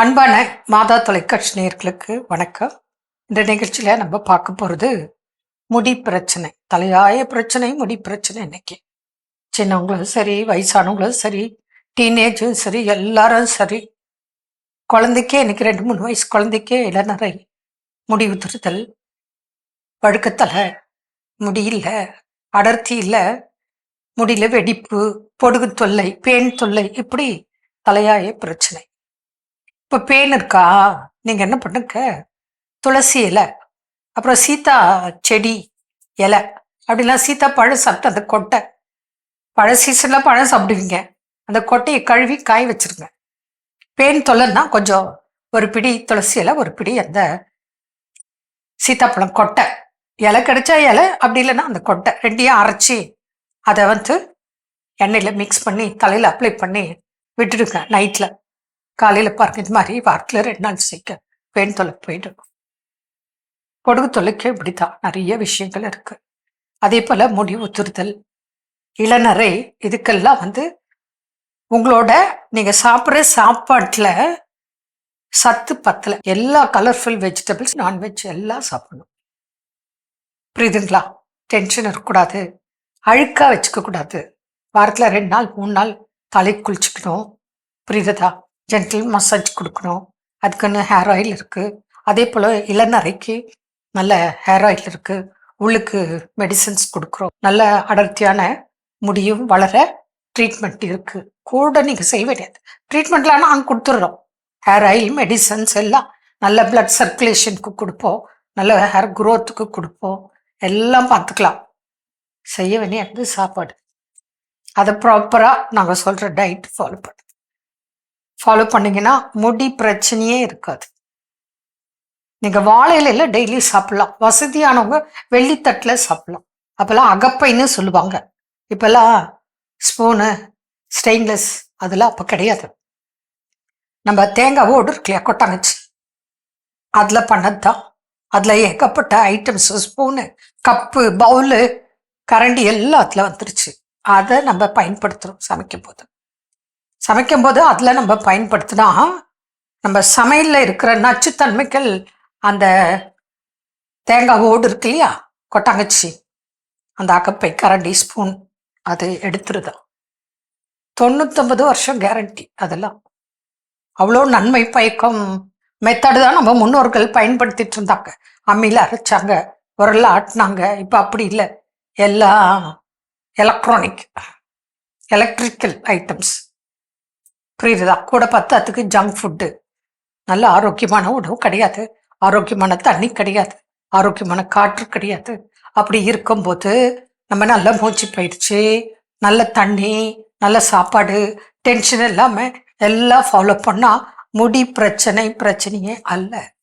அன்பான மாதா தொலைக்காட்சி நேர்களுக்கு வணக்கம். இந்த நிகழ்ச்சியில் நம்ம பார்க்க போகிறது முடி பிரச்சனை தலையாய பிரச்சனை முடி பிரச்சனை இன்னைக்கு. சின்னவங்களும் சரி வயசானவங்களும் சரி டீனேஜும் சரி எல்லாரும் சரி. குழந்தைக்கே இன்னைக்கு ரெண்டு மூணு வயசு குழந்தைக்கே இளநரை முடி உதிர்தல் வழுக்கத்தலை முடியல அடர்த்தி இல்லை முடியல வெடிப்பு பொடுகு தொல்லை பேன் தொல்லை இப்படி தலையாய பிரச்சனை. இப்போ பேன் இருக்கா? நீங்கள் என்ன பண்ணுங்க? துளசி இலை அப்புறம் சீதா செடி இலை அப்படிலாம் சீதா பழம் சாப்பிட்டு அந்த கொட்டை. பழ சீசனில் பழம் சாப்பிடுவீங்க. அந்த கொட்டையை கழுவி காய வச்சிருங்க. பேன் தொல்லைன்னா கொஞ்சம் ஒரு பிடி துளசி இலை ஒரு பிடி அந்த சீத்தாப்பழம் கொட்டை. இலை கிடைச்சா இலை அப்படி இல்லைன்னா அந்த கொட்டை ரெண்டையும் அரைச்சி அதை வந்து எண்ணெயில் மிக்ஸ் பண்ணி தலையில் அப்ளை பண்ணி விட்டுடுங்க நைட்டில் காலையில் பாருங்க இது மாதிரி வாரத்தில் ரெண்டு நாள் சேர்க்க பேன் தொலை போயிடும் கொடுகு தொலைக்கு இப்படிதான் நிறைய விஷயங்கள் இருக்கு. அதே போல் முடி உத்துறுதல் இளநரை இதுக்கெல்லாம் வந்து உங்களோட நீங்கள் சாப்பிட்ற சாப்பாட்டில் சத்து பத்தல. எல்லா கலர்ஃபுல் வெஜிடபிள்ஸ் நான்வெஜ் எல்லாம் சாப்பிடணும். புரியுதுங்களா? டென்ஷன் இருக்கக்கூடாது. அழுக்காக வச்சுக்க கூடாது வாரத்தில் ரெண்டு நாள் மூணு நாள் தலை குளிச்சுக்கணும். புரியுதா? ஜென்டில் மசாஜ் கொடுக்கணும். அதுக்குன்னு ஹேர் ஆயில் இருக்குது அதே போல் இளநரைக்கு நல்ல ஹேர் ஆயில் இருக்குது உள்ளுக்கு மெடிசன்ஸ் கொடுக்குறோம். நல்ல அடர்த்தியான முடியும் வளர ட்ரீட்மெண்ட் இருக்குது கூட நீங்கள் செய்ய வேண்டியது. ட்ரீட்மெண்ட்லாம் நாங்கள் கொடுத்துட்றோம் ஹேர் ஆயில் மெடிசன்ஸ் எல்லாம் நல்ல பிளட் சர்க்குலேஷனுக்கு கொடுப்போம். நல்ல ஹேர் குரோத்துக்கு கொடுப்போம். எல்லாம் பார்த்துக்கலாம். செய்ய வேண்டியது சாப்பாடு. அதை ப்ராப்பராக நாங்கள் சொல்கிற டயட் ஃபாலோ பண்ண ஃபாலோ பண்ணீங்கன்னா முடி பிரச்சனையே இருக்காது. நீங்கள் வாழை இலையில டெய்லி சாப்பிடலாம். வசதியானவங்க வெள்ளித்தட்டில் சாப்பிடலாம். அப்போல்லாம் அகப்பைன்னு சொல்லுவாங்க. இப்போல்லாம் ஸ்பூனு ஸ்டெயின்லெஸ் அதெல்லாம் அப்போ கிடையாது. நம்ம தேங்காய் ஓடு இருக்கலையா கொட்டாங்கச்சு கொட்டாங்கச்சி. அதில் பண்ணது தான் அதில் ஏகப்பட்ட ஐட்டம்ஸ் ஸ்பூனு கப்பு பவுலு கரண்டி எல்லாம் அதில் வந்துருச்சு. அதை நம்ம பயன்படுத்துகிறோம் சமைக்கும் போது சமைக்கும் போது அதில் நம்ம பயன்படுத்தினா நம்ம சமையலில் இருக்கிற நச்சுத்தன்மைகள் அந்த தேங்காய் ஓடு இருக்கு இல்லையா? கொட்டாங்கச்சி அந்த அகப்பை கரண்டி ஸ்பூன் அது எடுத்துருதான் தொண்ணூத்தொம்பது வருஷம் கேரண்டி அதெல்லாம். அவ்வளோ நன்மை பயக்கம் மெத்தடு தான் நம்ம முன்னோர்கள் பயன்படுத்திட்டு இருந்தாங்க. அம்மியில் அரைச்சாங்க உரல்ல ஆட்டினாங்க இப்போ அப்படி இல்லை. எல்லாம் எலக்ட்ரானிக் எலக்ட்ரிக்கல் ஐட்டம்ஸ் புரியுதா கூட பத்தாத்துக்கு ஜங்க் ஃபுட்டு நல்ல ஆரோக்கியமான உணவு கிடையாது. ஆரோக்கியமான தண்ணி கிடையாது. ஆரோக்கியமான காற்று கிடையாது. அப்படி இருக்கும்போது நம்ம நல்ல மூச்சு பயிற்சி நல்ல தண்ணி நல்ல சாப்பாடு டென்ஷன் இல்லாமல் எல்லாம் ஃபாலோ பண்ணால் முடி பிரச்சனை பிரச்சனையே அல்ல.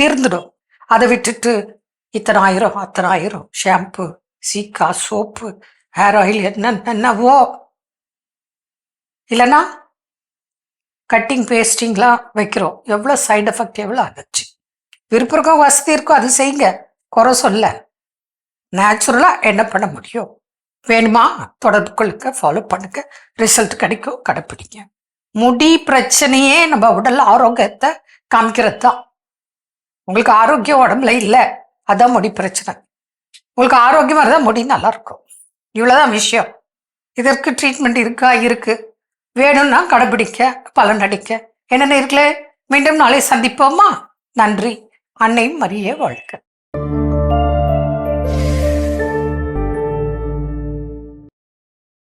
தீர்ந்துடும். அதை விட்டுட்டு இத்தனை ஆயிரம் அத்தனை ஆயிரம். ஷாம்பு சீக்கா சோப்பு ஹேர் ஆயில் என்னென்னவோ. இல்லைன்னா கட்டிங் பேஸ்டிங்லாம் வைக்கிறோம். எவ்வளோ சைடு எஃபெக்ட் எவ்வளோ ஆச்சு விருப்பம் இருக்கோ வசதி இருக்கோ அது செய்யுங்க. குறை சொல்ல. நேச்சுரலாக என்ன பண்ண முடியும்? வேணுமா? தொடர்பு கொள்ளுங்க ஃபாலோ பண்ணுங்க. ரிசல்ட் கிடைக்கும் கடைப்பிடிங்க. முடி பிரச்சனையே நம்ம உடல் ஆரோக்கியத்தை காமிக்கிறது தான் உங்களுக்கு ஆரோக்கியம் உடம்புல இல்லை அதான் முடி பிரச்சனை. உங்களுக்கு ஆரோக்கியமாக இருந்தால் முடி நல்லா இருக்கும். இவ்வளோதான் விஷயம். இதற்கு ட்ரீட்மெண்ட் இருக்கா? இருக்குது வேணும்னா கடைபிடிக்க பலன் அடிக்க என்னென்ன இருக்குல்ல? மீண்டும் நாளை சந்திப்போமா? நன்றி. அன்னை மரிய வாழ்க்கை